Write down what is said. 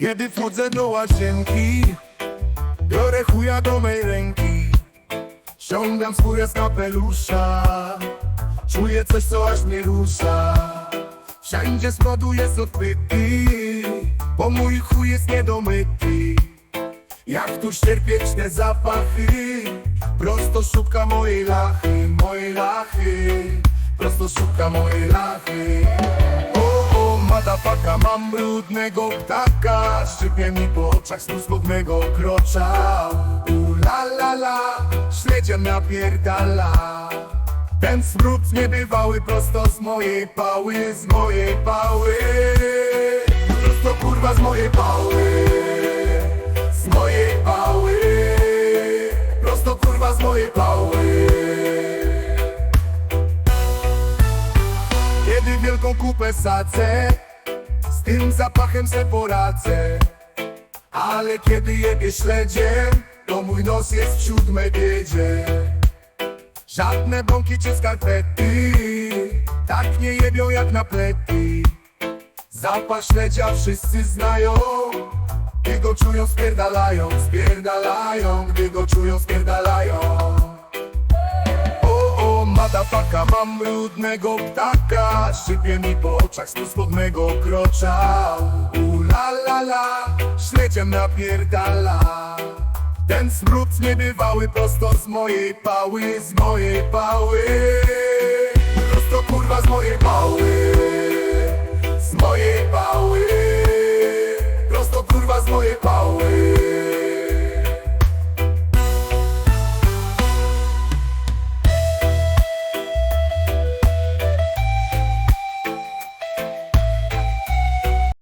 Kiedy wchodzę do łazienki Biorę chuja do mej ręki. Ściągam skórę z kapelusza Czuję coś, co aż mnie rusza. Wszędzie spodu jest odbyty Bo mój chuj jest niedomyty Jak tu ścierpieć te zapachy? Prosto szuka mojej lachy, mojej lachy. Prosto szuka mojej lachy mam brudnego ptaka Szczypie mi po oczach z smutnego krocza. U la la śledzia napierdala. Ten smród niebywały prosto z mojej pały, z mojej pały. Prosto kurwa z mojej pały. Z mojej pały. Prosto kurwa z mojej pały. Kiedy wielką kupę sadzę Z tym zapachem se poradzę. Ale kiedy jebie śledzie To mój nos jest w siódmej biedzie Żadne bąki czy skarpety Tak nie jebią jak na plety. Zapach śledzia wszyscy znają Gdy go czują spierdalają, spierdalają Gdy go czują spierdalają madafaka, mam brudnego ptaka. Szczypie mi po oczach z spodnego krocza. U la la napierdala. Ten smród niebywały prosto z mojej pały, z mojej pały. Prosto kurwa z mojej pały